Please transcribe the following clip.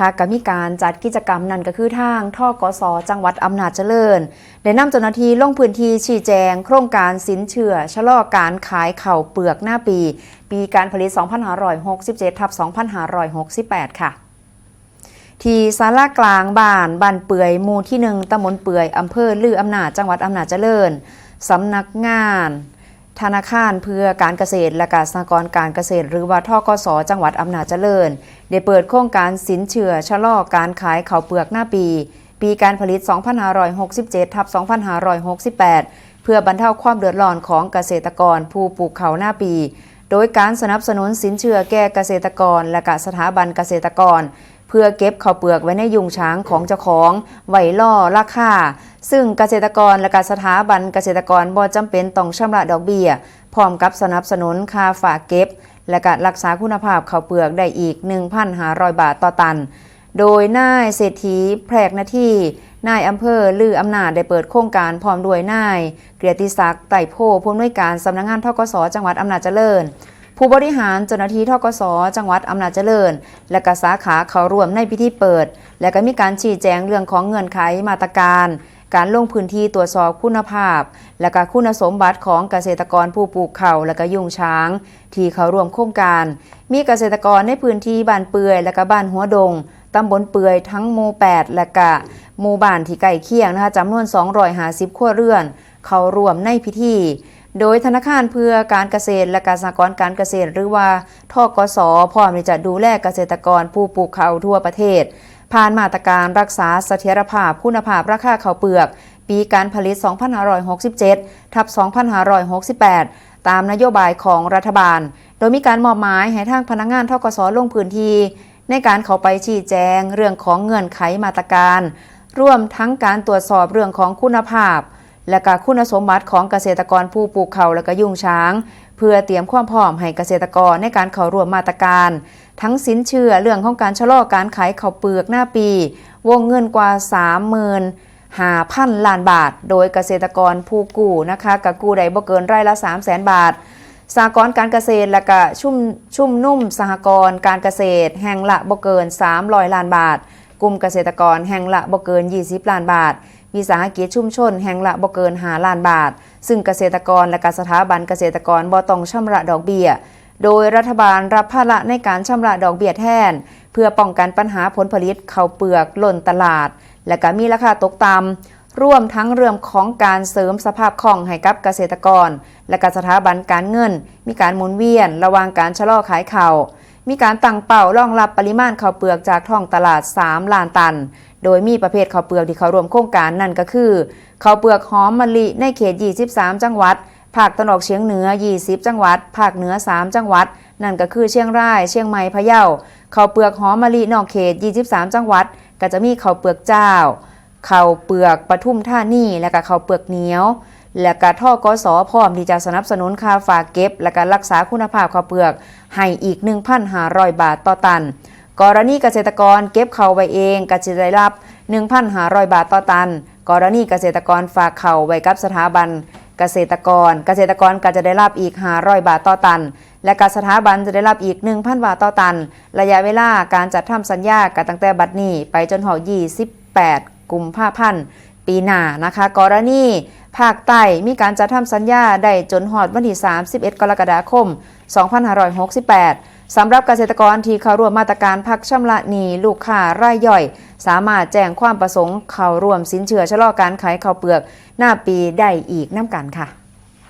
นะคะก็มีการจัดกิจกรรมนั่นก็คือทางท่อกสจังหวัดอำนาจเจริญได้นำเจ้าหน้าที่ลงพื้นที่ชี้แจง โครงการสินเชื่อชะลอการขายเข่าเปลือกหน้าปี ปีการผลิต 2567ทับ2568 ค่ะที่ศาลากลางบ้านบ้านเปื่อยหมู่ที่หนึ่งตำบลเปื่อยอำเภอลืออำนาจจังหวัดอำนาจเจริญสำนักงาน ธนาคารเพื่อการเกษตรและการสหกรณ์การเกษตร หรือว่าทกสจังหวัดอำนาจเจริญ ได้เปิดโครงการสินเชื่อชะลอการขายข้าวเปลือกหน้าปี ปีการผลิต 2567ทับ2568 เพื่อบรรเทาความเดือดร้อนของเกษตรกรผู้ปลูกข้าวหน้าปี โดยการสนับสนุนสินเชื่อแก่เกษตรกร และกสถาบันเกษตรกร เพื่อเก็บข้าวเปลือกไว้ในยุงช้างของเจ้าของไว้ล่อราคาซึ่งเกษตรกรและกสถาบันเกษตรกรบ่จำเป็นต้องชำระดอกเบี้ย พร้อมกับสนับสนุนค่าฝากเก็บ และการรักษาคุณภาพข้าวเปลือกได้อีก 1,500 บาทต่อตัน โดยนายเศรษฐีแพรกนาที่นายอำเภอลืออำนาจได้เปิดโครงการพร้อมด้วยนายเกียรติศักดิ์ไต่โพผู้อำนวยการสำนักงานทกสจังหวัดอำนาจเจริญ ผู้บริหารเจ้าหน้าที่ทกสจังหวัดอำนาจเจริญ และก็สาขาเขาร่วมในพิธีเปิด และก็มีการชี้แจงเรื่องของเงื่อนไขมาตรการ การลงพื้นที่ตรวจสอบคุณภาพ และก็คุณสมบัติของเกษตรกรผู้ปลูกเขาวและก็ยุงช้าง ที่เขาร่วมโครงการ มีเกษตรกรในพื้นที่บ้านเปื่อยและก็บ้านหัวดงตำบลเปื่อยทั้งหมู่8และก็หมู่บ้านที่ใกล้เคียงนะคะจำนวน 250 ครัวเรือน เขาร่วมในพิธี โดยธนาคารเพื่อการเกษตรและการสหกรณ์การเกษตร หรือว่าทกสพร้อมที่จะดูแลเกษตรกรผู้ปลูกข้าวทั่วประเทศ ผ่านมาตรการรักษาเสถียรภาพคุณภาพราคาข้าวเปลือก ปีการผลิต 2567 ทับ 2568 ตามนโยบายของรัฐบาล โดยมีการมอบหมายให้ทางพนักงานทกสลงพื้นที่ในการเข้าไปชี้แจงเรื่องของเงื่อนไขมาตรการ ร่วมทั้งการตรวจสอบเรื่องของคุณภาพ และก็คุณสมบัติของเกษตรกรผู้ปลูกเขาวและก็ยุงช้าง เพื่อเตรียมความพร้อมให้เกษตรกรในการเข้าร่วมมาตรการ ทั้งสินเชื่อเรื่องของการชะลอการขายข้าวเปลือกหน้าปี วงเงินกว่า 30,000หาพันล้านบาท โดยเกษตรกรผู้กู้นะคะกับกู้ใดบ่เกินไร่ละ 3 0 0 0 0 0 บาทสหกรณ์การเกษตรและก็ชุ่มชุ่มนุ่มสหกรณ์การเกษตร แห่งละบ่เกิน300ล้านบาท กลุ่มเกษตรกรแห่งละบ่เกิน 20 ล้านบาท วิสาหกิจชุมชนแห่งละบ่เกิน5ล้านบาท ซึ่งเกษตรกรและกสถาบันเกษตรกรบ่ต้องชำระดอกเบี้ย โดยรัฐบาลรับภาระในการชำระดอกเบี้ยแทน เพื่อป้องกันปัญหาผลผลิตข้าวเปลือกล่นตลาด และก็มีราคาตกต่ำร่วมทั้งเรื่องของการเสริมสภาพคล่องให้กับเกษตรกร และกสถาบันการเงิน มีการหมุนเวียน ระว่างการชะลอขายเข้า มีการตั้งเป้ารองรับปริมาณข้าวเปลือกจากท้องตลาด 3 ล้านตัน โดยมีประเภทข้าวเปลือกที่เขารวมโครงการนั่นก็คือข้าวเปลือกหอมมะลิในเขต 23 จังหวัด ภาคตะวันออกเฉียงเหนือ 20 จังหวัด ภาคเหนือ 3 จังหวัด นั่นก็คือเชียงราย เชียงใหม่ พะเยาข้าวเปลือกหอมมะลินอกเขต 23 จังหวัด ก็จะมีข้าวเปลือกเจ้าข้าวเปลือกปทุมท่านี่และก็ข้าวเปลือกเหนียว และก็ท่อกสพร้อมที่จะสนับสนุนค่าฝากเก็บ และก็รักษาคุณภาพข้าวเปลือก ให้อีก 1,500 บาทต่อตัน กรณีเกษตรกรเก็บเขาไว้เองก็จะได้รับ 1,500 บาทต่อตัน กรณีเกษตรกรฝากเขาไว้กับสถาบัน เกษตรกร เกษตรกรก็จะได้รับอีก 500 บาทต่อตัน และกสถาบันจะได้รับอีก 1,000 บาทต่อตัน ระยะเวลาการจัดทำสัญญากันตั้งแต่บัดนี้ไปจนถึง28 กุมภาพันธ์ปีหน้านะคะ กรณี ภาคใต้มีการจัดทำสัญญาได้จนหอดวันที่ 31 กรกฎาคม 2568 สำหรับเกษตรกรที่เข้าร่วมมาตรการพักชำระหนี้ลูกค้ารายย่อย สามารถแจ้งความประสงค์เข้าร่วมสินเชื่อชะลอการขายข้าวเปลือก หน้าปีได้อีกน้ำกันค่ะ